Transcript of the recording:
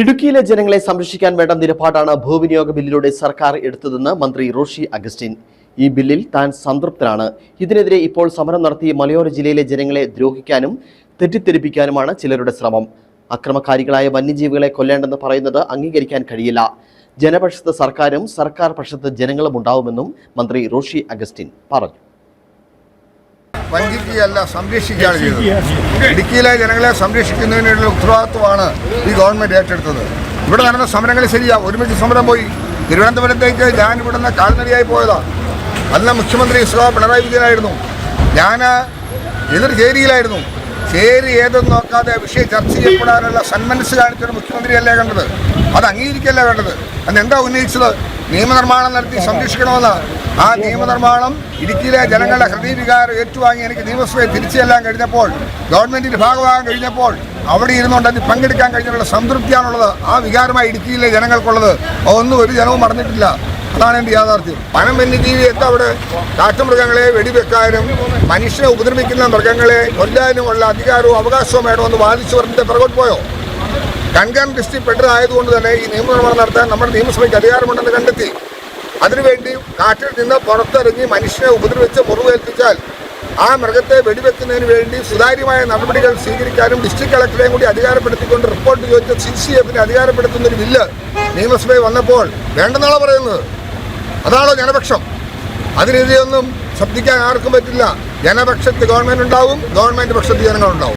ഇടുക്കിയിലെ ജനങ്ങളെ സംരക്ഷിക്കാൻ വേണ്ട നിലപാടാണ് ഭൂവിനിയോഗ ബില്ലിലൂടെ സർക്കാർ എടുത്തതെന്ന് മന്ത്രി റോഷി അഗസ്റ്റിൻ. ഈ ബില്ലിൽ താൻ സംതൃപ്തനാണ്. ഇതിനെതിരെ ഇപ്പോൾ സമരം നടത്തി മലയോര ജില്ലയിലെ ജനങ്ങളെ ദ്രോഹിക്കാനും തെറ്റിദ്ധരിപ്പിക്കാനുമാണ് ചിലരുടെ ശ്രമം. അക്രമകാരികളായ വന്യജീവികളെ കൊല്ലേണ്ടെന്ന് പറയുന്നത് അംഗീകരിക്കാൻ കഴിയില്ല. ജനപക്ഷത്ത് സർക്കാരും സർക്കാർ പക്ഷത്ത് ജനങ്ങളും ഉണ്ടാവുമെന്നും മന്ത്രി റോഷി അഗസ്റ്റിൻ പറഞ്ഞു. വഞ്ചിക്കുകയല്ല സംരക്ഷിക്കുകയാണ് ചെയ്തത്. ഇടുക്കിയിലെ ജനങ്ങളെ സംരക്ഷിക്കുന്നതിനുള്ള ഉത്തരവാദിത്വമാണ് ഈ ഗവൺമെന്റ് ഏറ്റെടുത്തത്. ഇവിടെ നടന്ന സമരങ്ങൾ ശരിയാ ഒരുമിച്ച് സമരം പോയി. തിരുവനന്തപുരത്തേക്ക് ഞാൻ ഇവിടെ നിന്ന് കാൽനടയായി പോയതാണ് അന്ന് മുഖ്യമന്ത്രി ഇസ്ലാം പിണറായി വിജയനായിരുന്നു. ഞാൻ എതിർ ചേരിയിലായിരുന്നു. ചേരി ഏതെന്ന് നോക്കാതെ വിഷയം ചർച്ച ചെയ്യപ്പെടാനുള്ള സന്മനസ് കാണിച്ചൊരു മുഖ്യമന്ത്രിയല്ലേ കണ്ടത്? അത് അംഗീകരിക്കല്ലേ വേണ്ടത് അന്ന് എന്താ ഉന്നയിച്ചത്? നിയമനിർമ്മാണം നടത്തി സംരക്ഷിക്കണമെന്ന് ആ നിയമനിർമ്മാണം ഇടുക്കിയിലെ ജനങ്ങളുടെ ഹൃദയവികാരം ഏറ്റുവാങ്ങി എനിക്ക് നിയമസഭയെ തിരിച്ചെല്ലാം കഴിഞ്ഞപ്പോൾ ഗവൺമെന്റിന്റെ ഭാഗമാകാൻ കഴിഞ്ഞപ്പോൾ അവിടെ ഇരുന്നുകൊണ്ട് അതിൽ പങ്കെടുക്കാൻ കഴിഞ്ഞുള്ള സംതൃപ്തിയാണുള്ളത്. ആ വികാരമായി ഇടുക്കിയിലെ ജനങ്ങൾക്കുള്ളത്. ഒന്നും ഒരു ജനവും മറന്നിട്ടില്ല. അതാണ് എന്റെ യാഥാർത്ഥ്യം. വനം വന്യജീവി എന്താ അവിടെ കാട്ടുമൃഗങ്ങളെ വെടിവെക്കാനും മനുഷ്യനെ ഉപദ്രവിക്കുന്ന മൃഗങ്ങളെ കൊല്ലാനുമുള്ള അധികാരവും അവകാശവും വേണമെന്ന് വാദിച്ചു പറഞ്ഞിട്ട് പുറകോട്ട് പോയോ? കൺകൺ ഡിസ്ട്രിക്ട് പെട്ടത് ആയതുകൊണ്ട് തന്നെ ഈ നിയമനിർമ്മാണം നടത്താൻ നമ്മുടെ നിയമസഭയ്ക്ക് അധികാരമുണ്ടെന്ന് കണ്ടെത്തി. അതിനുവേണ്ടി കാറ്റിൽ നിന്ന് പുറത്തിറങ്ങി മനുഷ്യനെ ഉപദ്രവിച്ച് മുറിവേൽപ്പിച്ചാൽ ആ മൃഗത്തെ വെടിവെക്കുന്നതിന് വേണ്ടി സുതാര്യമായ നടപടികൾ സ്വീകരിക്കാനും ഡിസ്ട്രിക്ട് കളക്ടറെയും കൂടി അധികാരപ്പെടുത്തിക്കൊണ്ട് റിപ്പോർട്ട് ചോദിച്ച സി സി എഫിനെ അധികാരപ്പെടുത്തുന്ന ഒരു ബില്ല് നിയമസഭയിൽ വന്നപ്പോൾ വേണ്ടെന്നാണോ പറയുന്നത്? അതാണോ ജനപക്ഷം? അതിനെതിരെയൊന്നും ശബ്ദിക്കാൻ ആർക്കും പറ്റില്ല. ജനപക്ഷത്ത് ഗവൺമെന്റ് ഉണ്ടാവും ഗവൺമെന്റ് പക്ഷത്ത് ജനങ്ങളുണ്ടാവും.